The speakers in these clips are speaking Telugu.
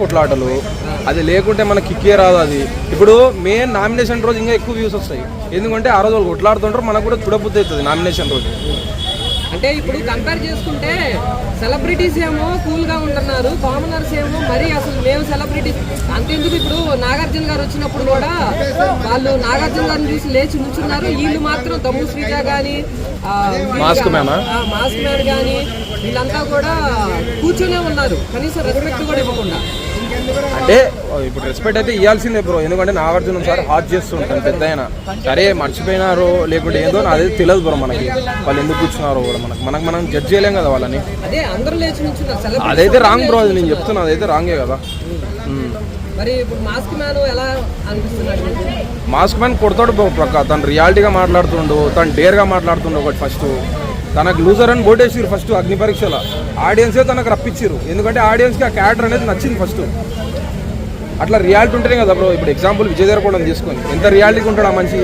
కొట్లాటలు అది లేకుంటే మనకి కిక్కే రాదు అది. ఇప్పుడు మెయిన్ నామినేషన్ రోజు ఇంకా ఎక్కువ వ్యూస్ వస్తాయి. ఎందుకంటే ఆ రోజు వాళ్ళు కొట్లాడుతుంటారు మనకు కూడా చూడబుద్ధి అవుతుంది నామినేషన్ రోజు. అంటే ఇప్పుడు కంపేర్ చేసుకుంటే సెలబ్రిటీస్ ఏమో కూల్గా ఉంటున్నారు కామనర్స్ ఏమో మరి అసలు మేము సెలబ్రిటీస్ అంతెందుకు ఇప్పుడు నాగార్జున గారు వచ్చినప్పుడు కూడా వాళ్ళు నాగార్జున గారిని చూసి లేచి నుంచున్నారు. వీళ్ళు మాత్రం తమ్ము శ్రీజ గాని మ్యానా? మాస్క్ మ్యాన్ గాని వీళ్ళంతా కూడా కూర్చొనే ఉన్నారు. కనీసం రెస్పెక్ట్ కూడా ఇవ్వకుండా. అంటే ఇప్పుడు రెస్పెక్ట్ అయితే ఇవ్వాల్సిందే బ్రో ఎందుకంటే నాగార్జున సార్ హాట్ చేస్తుంటాను పెద్ద ఆయన. సరే మర్చిపోయినారో లేకుంటే ఏదో అదే తెలియదు బ్రో మనకి. వాళ్ళు ఎందుకు కూర్చున్నారో కూడా మనకు. మనకు మనం జడ్జ్ చేయలేం కదా వాళ్ళని. అదే అందరూ లేచి నుంచున్నారు సెలబ్రిటీస్ అదైతే రాంగ్ బ్రో అది నేను చెప్తున్నా. అదైతే రాంగే కదా. ఉమ్. మరి ఇప్పుడు మాస్క్ మ్యాన్ ఎలా అనిపిస్తున్నాడు మీకు? మాస్క్ మ్యాన్ కొడతాడు బ్రో ప్రక్క. తను రియాలిటీగా మాట్లాడుతుండు తను డేర్గా మాట్లాడుతుండు ఒకటి ఫస్ట్ తనకు లూజర్ అని ఓటేసిరు ఫస్ట్ అగ్ని పరీక్షలో. ఆడియన్సే తనకు రప్పించారు ఎందుకంటే ఆడియన్స్కి ఆ క్యారెక్టర్ అనేది నచ్చింది ఫస్ట్ అట్లా రియాలిటీ ఉంటేనే కదా బ్రో ఇప్పుడు ఎగ్జాంపుల్ విజయ్ దేవరకొండ తీసుకొని. ఎంత రియాలిటీగా ఉంటాడు ఆ మనిషి?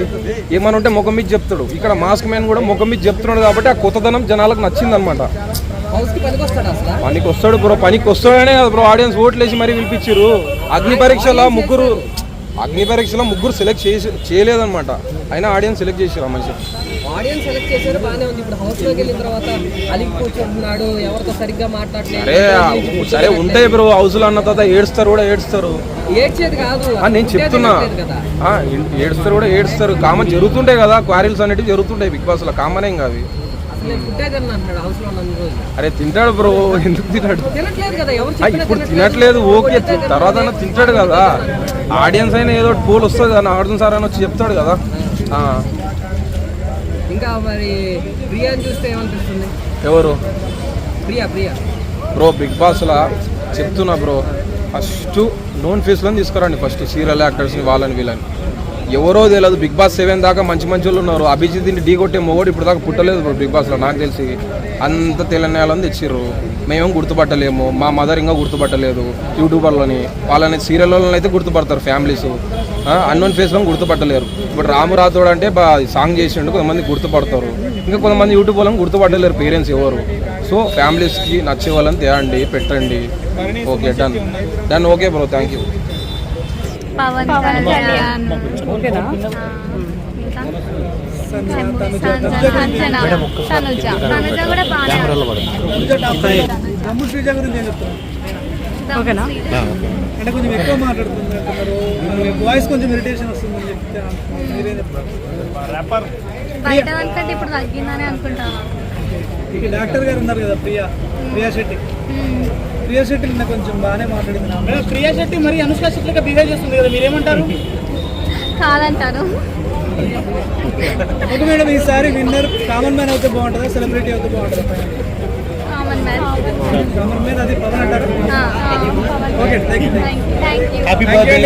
ఏమని ఉంటే ముఖం మీద చెప్తాడు. ఇక్కడ మాస్క్ మ్యాన్ కూడా ముఖం మీద చెప్తున్నాడు కాబట్టి ఆ కొత్తదనం జనాలకు నచ్చింది అనమాట హౌస్కి పనికొస్తాడు అసలు? పనికి వస్తాడు బ్రో పనికి వస్తాడనే కదా బ్రో ఆడియన్స్ ఓట్లు వేసి మరీ పిలిపించారు అగ్ని పరీక్షలో ముగ్గురు అగ్ని పరీక్షలో ముగ్గురు సెలెక్ట్ చేసి చేయలేదన్నమాట. అయినా ఆడియన్స్ సెలెక్ట్ చేసారు ఆ మనిషి. ఆడియన్స్ సెలెక్ట్ చేశారు బాగానే ఉంది. ఇప్పుడు హౌస్లోకి వెళ్ళిన తర్వాత అలిగి కూర్చుంటున్నాడు ఎవరితో సరిగ్గా మాట్లాడలేదు సరే ఉంటాయి బ్రో హౌస్లో అన్న తర్వాత ఏడుస్తారు కూడా ఏడుస్తారు. ఏడ్చేది కాదు నేను చెప్తున్నా. ఏడుస్తారు కూడా ఏడుస్తారు. కామన్ జరుగుతుంటాయి కదా క్వారీల్స్ అనేవి జరుగుతుంటాయి బిగ్ బాస్లో. కామన్ ఏం కాదు. హౌస్లో అరే తింటాడు బ్రో ఎందుకు చెప్పినా ఇప్పుడు తినట్లేదు. ఓకే తర్వాత అయినా తింటాడు కదా. ఆడియన్స్ అయినా ఏదో పూలు వస్తుంది కదా ఆడుతున్న సార్ అని వచ్చి చెప్తాడు కదా. ఇంకా మరి ప్రియాని చూస్తే ఏమనిపిస్తుంది? ఎవరు? ప్రియా ప్రియా. బ్రో బిగ్ బాస్లా చెప్తున్నా బ్రో ఫస్ట్ నోన్ ఫేస్లో తీసుకురండి ఫస్ట్ సీరియల్ యాక్టర్స్ని వాళ్ళని వీళ్ళని. ఎవరో తెలియదు. బిగ్ బాస్ సెవెన్ దాకా మంచి మంచి వాళ్ళు ఉన్నారు. అభిజిత్ ఢీ కొట్టే మొగోడు ఇప్పుడు దాకా పుట్టలేదు బ్రో బిగ్ బాస్లో నాకు తెలిసి. అంత తెలంగాణలో తెచ్చిర్రు. మేమేం గుర్తుపట్టలేము. మా మదర్ ఇంకా గుర్తుపట్టలేదు యూట్యూబర్లని. వాళ్ళని సీరియల్ అయితే గుర్తుపడతారు ఫ్యామిలీస్ అన్నోన్ ఫేస్లో గుర్తుపట్టలేరు. ఇప్పుడు రాము రాథోడ్ అంటే సాంగ్ చేసిండు కొంతమంది గుర్తుపడతారు. ఇంకా కొంతమంది యూట్యూబ్ వాళ్ళని గుర్తుపట్టలేరు పేరెంట్స్ ఎవరు. సో ఫ్యామిలీస్కి నచ్చే వాళ్ళని తేయండి పెట్టండి. Okay done done okay bro thank you Pawan Kalyan ఓకేనా సంజన తనుజ తనుజ కూడా బాగానే దమ్ము శ్రీజ గురించి ఏం చెప్తారు ఓకేనా అంటే కొంచెం ఎక్కువ మాట్లాడుతుంది అంటున్నారు వాయిస్ కొంచెం ఇరిటేషన్ వస్తుందని చెప్తే మీరేం చెప్తారు బయట అంతా ఇప్పుడు తగ్గిందని అనుకుంటాను ఇక డాక్టర్ గారు ఉన్నారు కదా ప్రియా ప్రియా శెట్టి ప్రియా శెట్టి నిన్న కొంచెం బాగానే మాట్లాడింది. ప్రియా శెట్టి మరి అనుష్క శెట్టిగా బిహేవ్ చేస్తుంది కదా మీరేమంటారు? కాదంటారు. ఓకే మేడం ఈసారి విన్నర్ కామన్ మ్యాన్ అయితే బాగుంటుందా సెలబ్రిటీ అయితే బాగుంటుందా? Common man. కామన్ మ్యాన్ అది పవన్ అంటారు. Okay thank you thank you happy birthday